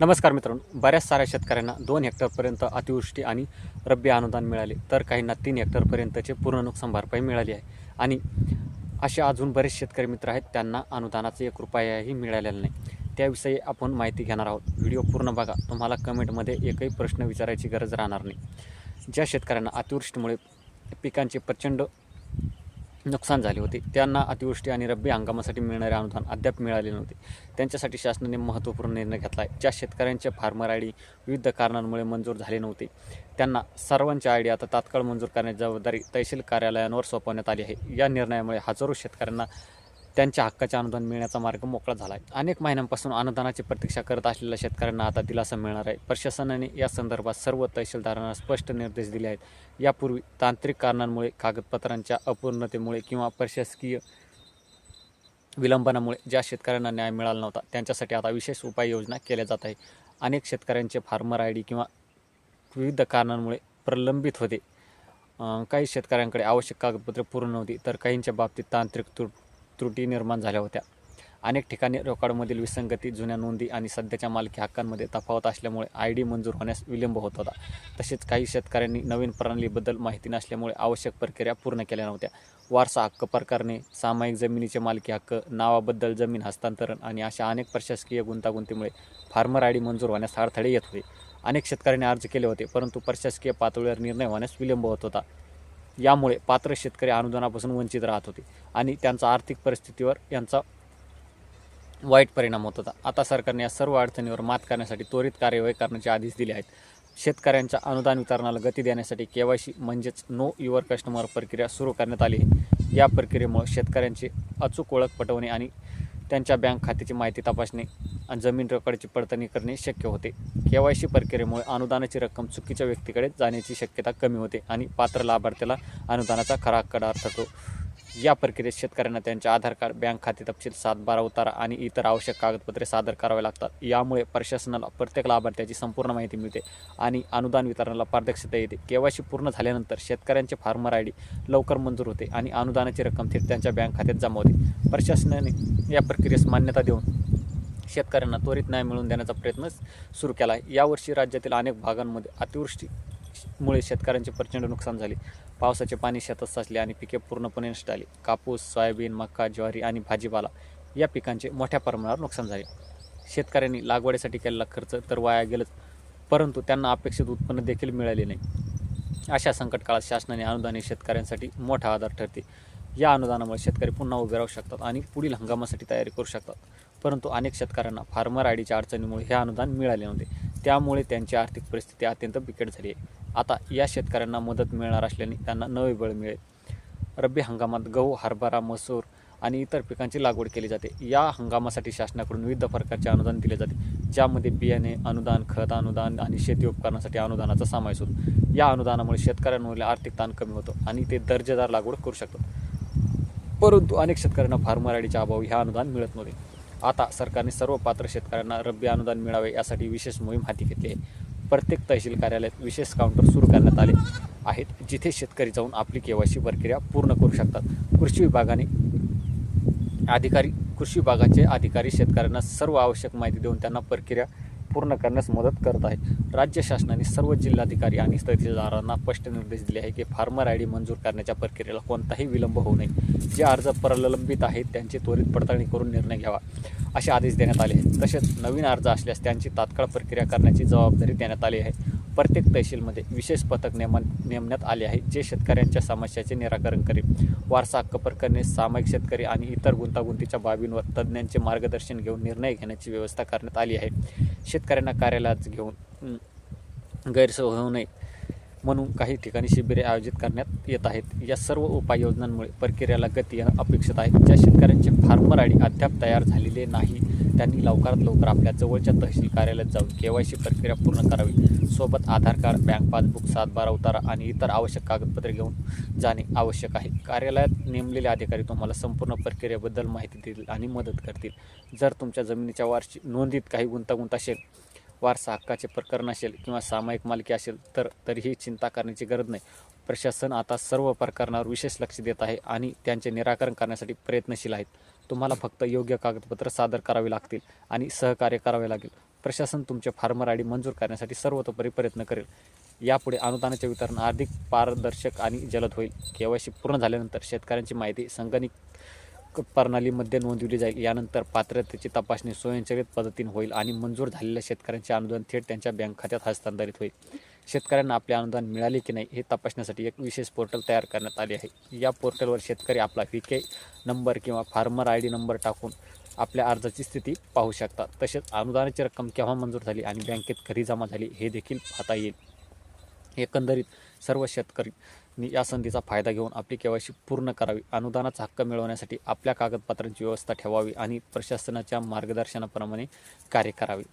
नमस्कार मित्रांनो. बऱ्याच साऱ्या शेतकऱ्यांना दोन हेक्टरपर्यंत अतिवृष्टी आणि रब्बी अनुदान मिळाले तर काहींना तीन हेक्टरपर्यंतचे पूर्ण नुकसान भरपाई मिळाली आहे. आणि असे अजून बरेच शेतकरी मित्र आहेत त्यांना अनुदानाचं एक रुपयाही मिळालेला नाही. त्याविषयी आपण माहिती घेणार आहोत. व्हिडिओ पूर्ण बघा. तुम्हाला कमेंटमध्ये एकही प्रश्न विचारायची गरज राहणार नाही. ज्या शेतकऱ्यांना अतिवृष्टीमुळे पिकांचे प्रचंड नुकसान झाले होते. त्यांना अतिवृष्टी आणि रब्बी हंगामासाठी मिळणारे अनुदान अद्याप मिळाले नव्हते. त्यांच्यासाठी शासनाने महत्त्वपूर्ण निर्णय घेतला आहे ज्या शेतकऱ्यांचे फार्मर आय डी विविध कारणांमुळे मंजूर झाले नव्हते त्यांना सर्वांच्या आय डी आता तात्काळ मंजूर करण्याची जबाबदारी तहसील कार्यालयांवर सोपवण्यात आली आहे. या निर्णयामुळे हजारो शेतकऱ्यांना त्यांच्या हक्काचे अनुदान मिळण्याचा मार्ग मोकळा झाला आहे. अनेक महिन्यांपासून अनुदानाची प्रतीक्षा करत असलेल्या शेतकऱ्यांना आता दिलासा मिळणार आहे. प्रशासनाने या संदर्भात सर्व तहसीलदारांना स्पष्ट निर्देश दिले आहेत. यापूर्वी तांत्रिक कारणांमुळे कागदपत्रांच्या अपूर्णतेमुळे किंवा प्रशासकीय विलंबनामुळे ज्या शेतकऱ्यांना न्याय मिळाला नव्हता त्यांच्यासाठी आता विशेष उपाययोजना केल्या जात आहे अनेक शेतकऱ्यांचे फार्मर आय डी किंवा विविध कारणांमुळे प्रलंबित होते. काही शेतकऱ्यांकडे आवश्यक कागदपत्रे पूर्ण नव्हती तर काहींच्या बाबतीत तांत्रिक तूट त्रुटी निर्माण झाल्या होत्या. अनेक ठिकाणी रेकॉर्डमधील विसंगती जुन्या नोंदी आणि सध्याच्या मालकी हक्कांमध्ये तफावत असल्यामुळे आय डी मंजूर होण्यास विलंब होत होता. तसेच काही शेतकऱ्यांनी नवीन प्रणालीबद्दल माहिती नसल्यामुळे आवश्यक प्रक्रिया पूर्ण केल्या नव्हत्या. वारसा हक्क प्रकारणे सामायिक जमिनीचे मालकी हक्क नावाबद्दल जमीन हस्तांतरण आणि अशा अनेक प्रशासकीय गुंतागुंतीमुळे फार्मर आय डी मंजूर होण्यास अडथळे येत होते. अनेक शेतकऱ्यांनी अर्ज केले होते परंतु प्रशासकीय पातळीवर निर्णय होण्यास विलंब होत होता. यामुळे पात्र शेतकरी अनुदानापासून वंचित राहत होते आणि त्यांचा आर्थिक परिस्थितीवर यांचा वाईट परिणाम होत होता. आता सरकारने या सर्व अडचणीवर मात करण्यासाठी त्वरित कार्यवाही करण्याचे आदेश दिले आहेत. शेतकऱ्यांच्या अनुदान वितरणाला गती देण्यासाठी के वाय सी म्हणजेच नो युअर कस्टमर प्रक्रिया सुरू करण्यात आली आहे. या प्रक्रियेमुळे शेतकऱ्यांची अचूक ओळख पटवणे आणि त्यांच्या बँक खात्याची माहिती तपासणे आणि जमीन रकडची पडताळणी करणे शक्य होते. के वाय सी प्रक्रियेमुळे अनुदानाची रक्कम चुकीच्या व्यक्तीकडे जाण्याची शक्यता कमी होते आणि पात्र लाभार्थ्याला अनुदानाचा खरा हक्कदार ठरतो या प्रक्रियेत शेतकऱ्यांना त्यांचे आधार कार्ड बँक खाते तपशील सात बारा उतारा आणि इतर आवश्यक कागदपत्रे सादर करावे लागतात. यामुळे प्रशासनाला प्रत्येक लाभार्थ्याची संपूर्ण माहिती मिळते आणि अनुदान वितरणाला पारदर्शकता येते. केवायसी पूर्ण झाल्यानंतर शेतकऱ्यांचे फार्मर आय डी लवकर मंजूर होते आणि अनुदानाची रक्कम थेट त्यांच्या बँक खात्यात जमा होते. प्रशासनाने या प्रक्रियेस मान्यता देऊन शेतकऱ्यांना त्वरित न्याय मिळवून देण्याचा प्रयत्न सुरू केला आहे. यावर्षी राज्यातील अनेक भागांमध्ये अतिवृष्टी मुळे शेतकऱ्यांचे प्रचंड नुकसान झाले. पावसाचे पाणी शेतात साचले आणि पिके पूर्णपणे नष्ट आली कापूस सोयाबीन मका ज्वारी आणि भाजीपाला या पिकांचे मोठ्या प्रमाणावर नुकसान झाले. शेतकऱ्यांनी लागवडीसाठी केलेला खर्च तर वाया गेलंच परंतु त्यांना अपेक्षित उत्पन्न देखील मिळाले नाही. अशा संकट काळात शासनाने अनुदान हे शेतकऱ्यांसाठी मोठा आधार ठरते. या अनुदानामुळे शेतकरी पुन्हा उभे राहू शकतात आणि पुढील हंगामासाठी तयारी करू शकतात. परंतु अनेक शेतकऱ्यांना फार्मर आय डीच्या अडचणीमुळे हे अनुदान मिळाले नव्हते. त्यामुळे त्यांची आर्थिक परिस्थिती अत्यंत बिकट झाली आहे. आता या शेतकऱ्यांना मदत मिळणार असल्याने त्यांना नवे बळ मिळेल. रब्बी हंगामात गहू हरभरा मसूर आणि इतर पिकांची लागवड केली जाते. या हंगामासाठी शासनाकडून विविध प्रकारचे अनुदान दिले जाते. ज्यामध्ये बियाणे अनुदान खत अनुदान आणि शेती उपकरणासाठी अनुदानाचा समावेश होतो. या अनुदानामुळे शेतकऱ्यांवरील आर्थिक ताण कमी होतो आणि ते दर्जेदार लागवड करू शकतात. परंतु अनेक शेतकऱ्यांना फार्मर आयडीच्या अभावी हे अनुदान मिळत नव्हते. आता सरकारने सर्व पात्र शेतकऱ्यांना रब्बी अनुदान मिळावे यासाठी विशेष मोहीम हाती घेतली आहे. प्रत्येक तहसील कार्यालयात विशेष काउंटर सुरू करण्यात आले आहेत जिथे शेतकरी जाऊन आपली केवायसी प्रक्रिया पूर्ण करू शकतात. कृषी विभागाने अधिकारी कृषी विभागाचे अधिकारी शेतकऱ्यांना सर्व आवश्यक माहिती देऊन त्यांना प्रक्रिया पूर्ण करण्यास मदत करत आहे. राज्य शासनाने सर्व जिल्हाधिकारी आणि तहसीलदारांना स्पष्ट निर्देश दिले आहे की फार्मर आय डी मंजूर करण्याच्या प्रक्रियेला कोणताही विलंब होऊ नये. जे अर्ज प्रलंबित आहेत त्यांची त्वरित पडताळणी करून निर्णय घ्यावा असे आदेश देण्यात आले आहेत. तसेच नवीन अर्ज असल्यास त्यांची तात्काळ प्रक्रिया करण्याची जबाबदारी देण्यात आली आहे. प्रत्येक तहसीलमध्ये विशेष पथक नेम नेमण्यात आले आहे. जे शेतकऱ्यांच्या समस्याचे निराकरण करेल. वारसा हक्क प्रकरणे सामायिक शेतकरी आणि इतर गुंतागुंतीच्या बाबींवर तज्ज्ञांचे मार्गदर्शन घेऊन निर्णय घेण्याची व्यवस्था करण्यात आली आहे. शेतकऱ्यांना कार्यालयात घेऊन गैरसोय होऊ नये. म्हणून काही ठिकाणी शिबिरे आयोजित करण्यात येत आहेत. या सर्व उपाययोजनांमुळे प्रक्रियाला गती येणं अपेक्षित आहे. ज्या शेतकऱ्यांचे फार्मर आय डी अद्याप तयार झालेले नाही त्यांनी लवकरात लवकर आपल्या जवळच्या तहसील कार्यालयात जाऊन के वाय सी प्रक्रिया पूर्ण करावी. सोबत आधार कार्ड बँक पासबुक सात बारा उतारा आणि इतर आवश्यक कागदपत्रे घेऊन जाणे आवश्यक आहे. कार्यालयात नेमलेले अधिकारी तुम्हाला संपूर्ण प्रक्रियेबद्दल माहिती देतील आणि मदत करतील. जर तुमच्या जमिनीच्या वार्षिक नोंदीत काही गुंतागुंत असेल वारसा हक्काचे प्रकरण असेल किंवा सामायिक मालकी असेल तर तरीही चिंता करण्याची गरज नाही. प्रशासन आता सर्व प्रकरणावर विशेष लक्ष देत आहे आणि त्यांचे निराकरण करण्यासाठी प्रयत्नशील आहेत. तुम्हाला फक्त योग्य कागदपत्र सादर करावे लागतील आणि सहकार्य करावे लागेल. प्रशासन तुमचे फार्मर आय डी मंजूर करण्यासाठी सर्वतोपरी प्रयत्न करेल. यापुढे अनुदानाचे वितरण अधिक पारदर्शक आणि जलद होईल. केवायसी पूर्ण झाल्यानंतर शेतकऱ्यांची माहिती संगणिक प्रणालीमध्ये नोंदवली जाईल. यानंतर पात्रतेची तपासणी स्वयंचलित पद्धतीने होईल आणि मंजूर झालेल्या शेतकऱ्यांचे अनुदान थेट त्यांच्या बँक खात्यात हस्तांतरित होईल. शेतकऱ्यांना आपले अनुदान मिळाले की नाही हे तपासण्यासाठी एक विशेष पोर्टल तयार करण्यात आले आहे. या पोर्टलवर शेतकरी आपला व्ही के नंबर किंवा फार्मर आय डी नंबर टाकून आपल्या अर्जाची स्थिती पाहू शकतात. तसेच अनुदानाची रक्कम केव्हा मंजूर झाली आणि बँकेत कधी जमा झाली हे देखील पाहता येईल. एकंदरीत सर्व शेतकरी या संधीचा फायदा घेऊन आपली केवायसी पूर्ण करावी. अनुदानाचा हक्क मिळवण्यासाठी आपल्या कागदपत्रांची व्यवस्था ठेवावी आणि प्रशासनाच्या मार्गदर्शनाप्रमाणे कार्य करावे.